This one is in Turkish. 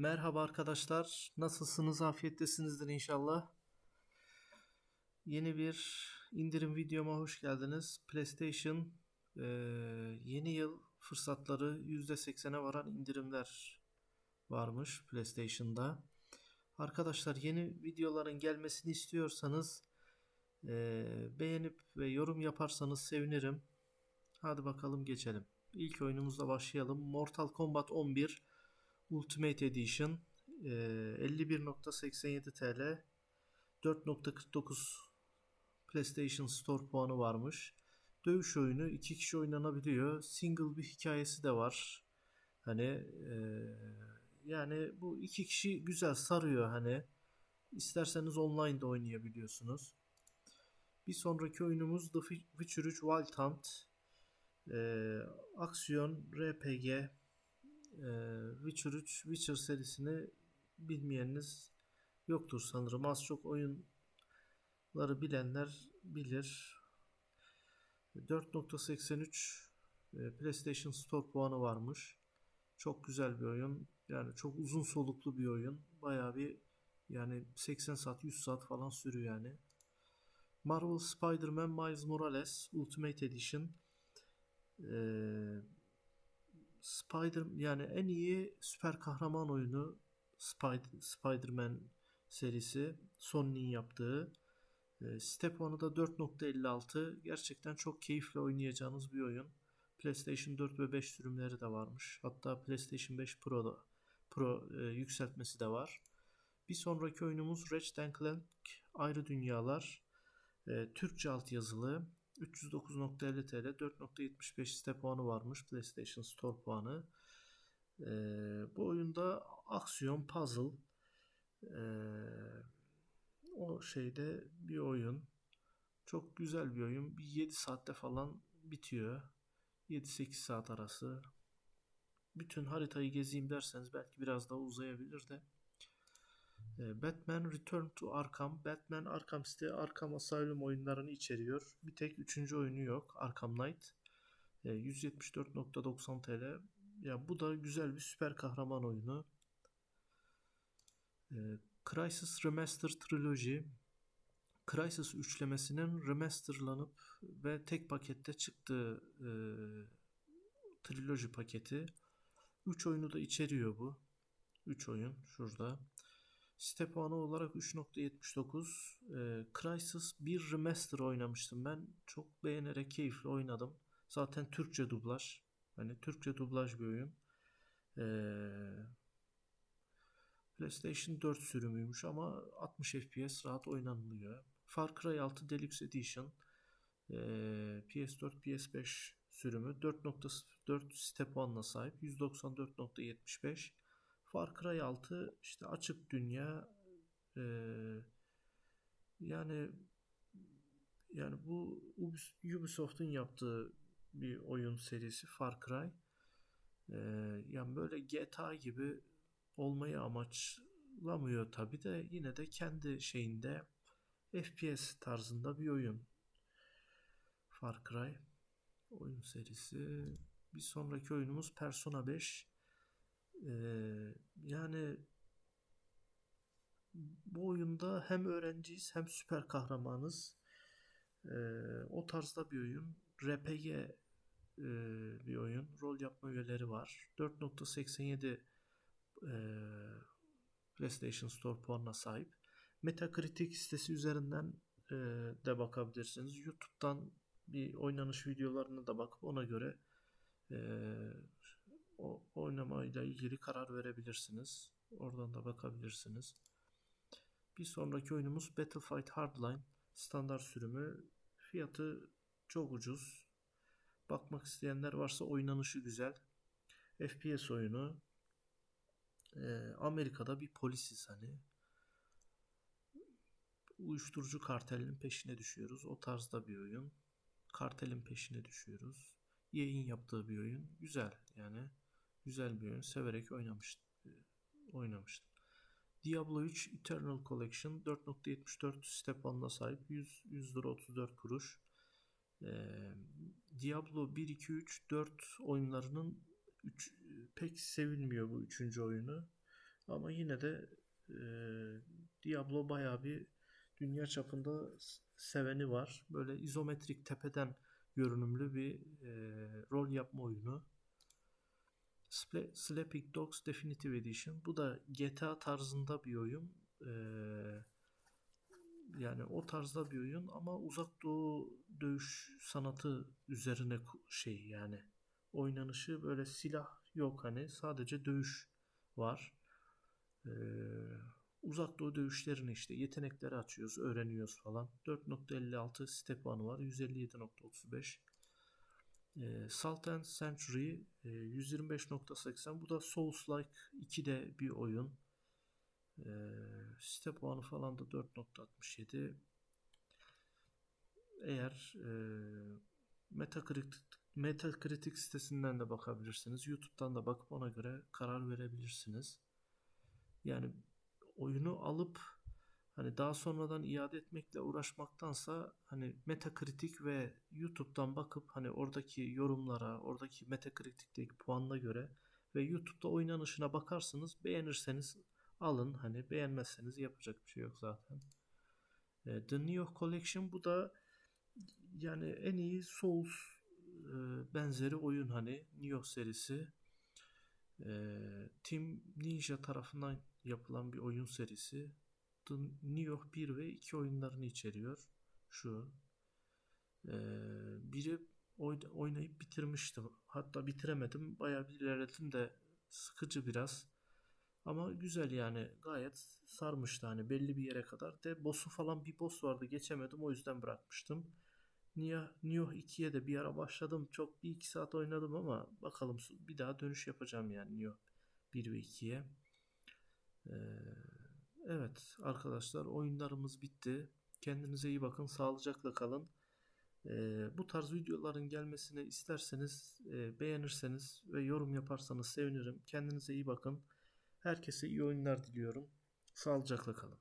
Merhaba arkadaşlar. Nasılsınız? Afiyettesinizdir inşallah. Yeni bir indirim videoma hoş geldiniz. PlayStation e, yeni yıl fırsatları %80'e varan indirimler varmış PlayStation'da. Arkadaşlar yeni videoların gelmesini istiyorsanız e, beğenip ve yorum yaparsanız sevinirim. Hadi bakalım geçelim. İlk oyunumuzla başlayalım. Mortal Kombat 11 Ultimate Edition e, 51.87 TL 4.49 PlayStation Store puanı varmış. Dövüş oyunu iki kişi oynanabiliyor. Single bir hikayesi de var. Hani e, yani bu iki kişi güzel sarıyor hani. İsterseniz online de oynayabiliyorsunuz. Bir sonraki oyunumuz The Witcher 3 Wild Hunt. Ee, aksiyon RPG e, Witcher 3 Witcher serisini bilmeyeniniz yoktur sanırım. Az çok oyunları bilenler bilir. 4.83 e, PlayStation Store puanı varmış. Çok güzel bir oyun. Yani çok uzun soluklu bir oyun. Bayağı bir yani 80 saat 100 saat falan sürüyor yani. Marvel Spider-Man Miles Morales Ultimate Edition ee, Spider yani en iyi süper kahraman oyunu Spider, Spider-Man serisi Sony'nin yaptığı. E, Step 1'ı da 4.56 gerçekten çok keyifle oynayacağınız bir oyun. PlayStation 4 ve 5 sürümleri de varmış. Hatta PlayStation 5 Pro'da Pro e, yükseltmesi de var. Bir sonraki oyunumuz Ratchet Clank Ayrı Dünyalar. E, Türkçe altyazılı. 309.50 TL 4.75 site puanı varmış PlayStation Store puanı. E, bu oyunda aksiyon puzzle e, o şeyde bir oyun. Çok güzel bir oyun. Bir 7 saatte falan bitiyor. 7-8 saat arası. Bütün haritayı gezeyim derseniz belki biraz daha uzayabilir de. Ee, Batman Return to Arkham, Batman Arkham City, Arkham Asylum oyunlarını içeriyor. Bir tek üçüncü oyunu yok. Arkham Knight. 174.90 ee, TL. Ya bu da güzel bir süper kahraman oyunu. Ee, Crisis Remaster Trilogy. Crisis üçlemesinin remasterlanıp ve tek pakette çıktığı e, triloji paketi. 3 oyunu da içeriyor bu. 3 oyun şurada. Site puanı olarak 3.79. E, Crysis 1 Remaster oynamıştım ben. Çok beğenerek keyifli oynadım. Zaten Türkçe dublaj. Hani Türkçe dublaj bir oyun. E, PlayStation 4 sürümüymüş ama 60 FPS rahat oynanılıyor. Far Cry 6 Deluxe Edition e, PS4 PS5 sürümü 4.4 site puanına sahip 194.75 Far Cry 6 işte açık dünya e, yani yani bu Ubisoft'un yaptığı bir oyun serisi Far Cry. E, yani böyle GTA gibi olmayı amaçlamıyor tabi de yine de kendi şeyinde FPS tarzında bir oyun. Far Cry oyun serisi. Bir sonraki oyunumuz Persona 5. Ee, yani bu oyunda hem öğrenciyiz hem süper kahramanız. Ee, o tarzda bir oyun. RPG e, bir oyun. Rol yapma üyeleri var. 4.87 e, PlayStation Store puanına sahip. Metacritic sitesi üzerinden e, de bakabilirsiniz. YouTube'dan bir oynanış videolarına da bakıp ona göre e, o oynamayla ilgili karar verebilirsiniz. Oradan da bakabilirsiniz. Bir sonraki oyunumuz Battlefield Hardline standart sürümü. Fiyatı çok ucuz. Bakmak isteyenler varsa oynanışı güzel. FPS oyunu. Ee, Amerika'da bir polisiz hani. Uyuşturucu kartelinin peşine düşüyoruz. O tarzda bir oyun. Kartelin peşine düşüyoruz. Yayın yaptığı bir oyun. Güzel yani. Güzel bir oyun. Severek oynamıştım. oynamıştım. Diablo 3 Eternal Collection 4.74 step on'la sahip 100, 100 lira 34 kuruş. Ee, Diablo 1, 2, 3, 4 oyunlarının 3, pek sevilmiyor bu üçüncü oyunu. Ama yine de e, Diablo bayağı bir dünya çapında seveni var. Böyle izometrik tepeden görünümlü bir e, rol yapma oyunu. Sleeping Dogs Definitive Edition. Bu da GTA tarzında bir oyun. Ee, yani o tarzda bir oyun ama uzak doğu dövüş sanatı üzerine şey yani oynanışı böyle silah yok hani sadece dövüş var. Ee, uzak doğu dövüşlerini işte yetenekleri açıyoruz, öğreniyoruz falan. 4.56 step puanı var. 157.35. E, Salt and Century e, 125.80. Bu da Souls-like 2'de bir oyun. E, site puanı falan da 4.67. Eğer e, Metacritic, Metacritic sitesinden de bakabilirsiniz. YouTube'dan da bakıp ona göre karar verebilirsiniz. Yani oyunu alıp hani daha sonradan iade etmekle uğraşmaktansa hani Metacritic ve YouTube'dan bakıp hani oradaki yorumlara, oradaki Metacritic'teki puanına göre ve YouTube'da oynanışına bakarsınız. Beğenirseniz alın. Hani beğenmezseniz yapacak bir şey yok zaten. E, The New York Collection bu da yani en iyi Souls e, benzeri oyun hani New York serisi. E, Team Ninja tarafından yapılan bir oyun serisi. The New York 1 ve 2 oyunlarını içeriyor. Şu. Ee, biri oynayıp bitirmiştim. Hatta bitiremedim. Bayağı bir ilerledim de sıkıcı biraz. Ama güzel yani gayet sarmıştı hani belli bir yere kadar. De boss'u falan bir boss vardı geçemedim o yüzden bırakmıştım. New, New 2'ye de bir ara başladım. Çok bir iki saat oynadım ama bakalım bir daha dönüş yapacağım yani New 1 ve 2'ye. Ee, Evet arkadaşlar oyunlarımız bitti. Kendinize iyi bakın. Sağlıcakla kalın. Ee, bu tarz videoların gelmesini isterseniz e, beğenirseniz ve yorum yaparsanız sevinirim. Kendinize iyi bakın. Herkese iyi oyunlar diliyorum. Sağlıcakla kalın.